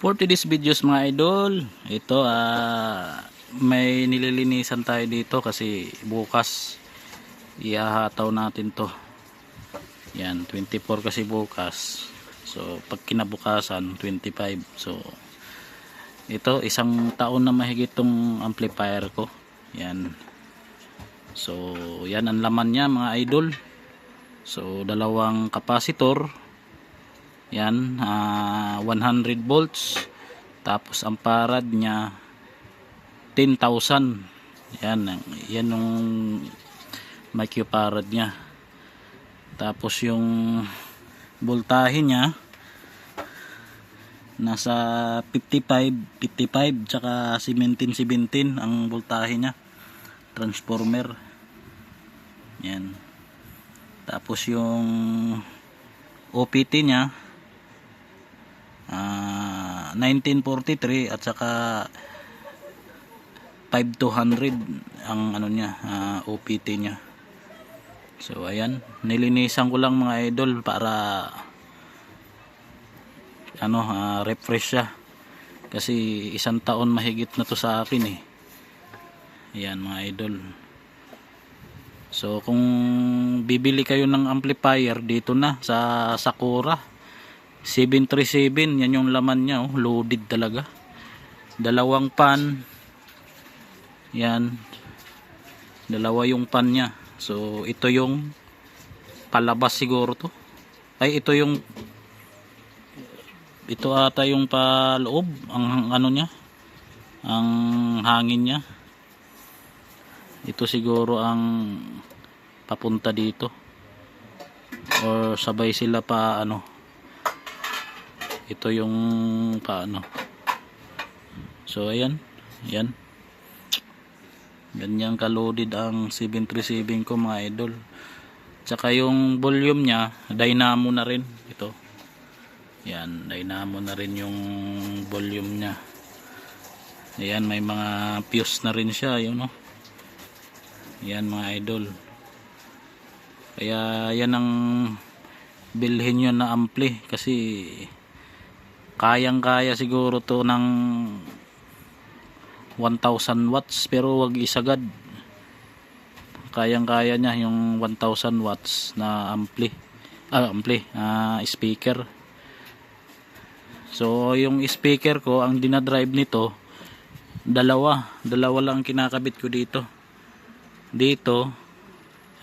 For today's videos mga idol, ito ah may nililinisan tayo dito kasi bukas ihahataw natin to. Yan, 24 kasi bukas. So pag kinabukasan 25. So ito isang taon na mahigit tong amplifier ko. Yan. So yan ang laman niya mga idol. So dalawang kapasitor yan, ah, 100 volts. Tapos ang parad niya 10,000. Yan, yan yung microfarad niya. Tapos yung voltahe niya nasa 55, 55 tsaka 17, 17 ang voltahe niya. Transformer. Yan. Tapos yung OPT niya 1943 at saka 5200 ang ano niya ah, OPT niya. So ayan. Nilinisan ko lang mga idol para ano ah, refresh siya. Kasi isang taon mahigit na to sa akin eh. Ayan mga idol. So kung bibili kayo ng amplifier dito na sa Sakura 737 yan yung laman niya oh, loaded talaga. Dalawang pan. Yan. Dalawa yung pan niya. So ito yung palabas siguro to. Ay ito yung ito ata yung paloob ang ano niya ang hangin niya. Ito siguro ang papunta dito. Or sabay sila pa ano ito yung paano. So ayan. Ayan. Ganyan ka-loaded ang 737 ko mga idol. Tsaka yung volume nya dynamo na rin. Ito. Yan dynamo na rin yung volume nya ayan may mga fuse na rin siya yun no? Yan mga idol. Kaya yan ang bilhin nyo na ampli kasi kayang kaya siguro to ng 1000 watts pero wag isagad. Kayang kaya niya yung 1000 watts na ampli ah ampli ah, speaker. So yung speaker ko ang dinadrive nito dalawa. Dalawa lang kinakabit ko dito. Dito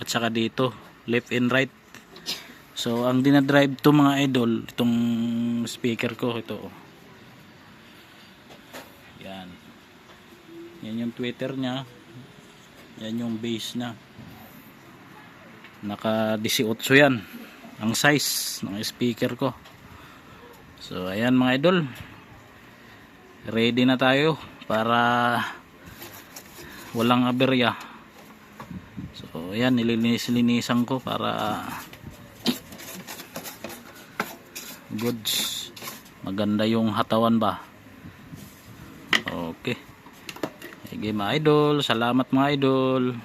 at saka dito left and right. So ang dinadrive to mga idol itong speaker ko ito oh. yan. Yan yung twitter nya yan yung base na naka 18 yan ang size ng speaker ko. So ayan mga idol. Ready na tayo para walang aberya. So ayan nilinis-linisan ko para goods maganda yung hatawan ba? Okay. Sige mga idol. Salamat mga idol